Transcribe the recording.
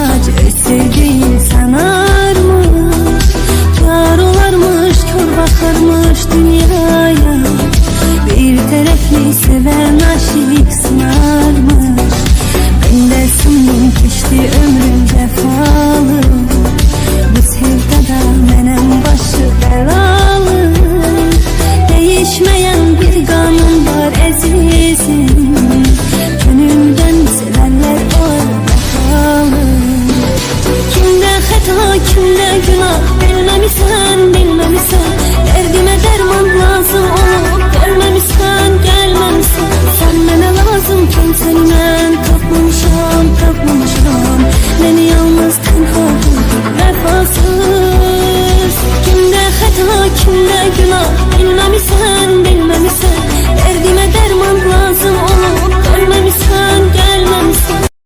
muhtaç Öz sevdiğin sanarmış olarmış, kör bakarmış dünyaya. Bir taraflı seven aşık sınarmış. Ben de sandım geçti ömrüm cefalı. Bu sevdada menem başı belalı. Değişmeyen bir kanun var azizim Sevda kimde günah? Bilmemişsen bilmemişsen Derdime derman lazım olup görmemişsen gelmemişsen Sen bana lazım kimsenin kalkmamışam kalkmamışam Beni yalnız tenha buldun vefasız. Kimde hata kimde günah? Bilmemişsen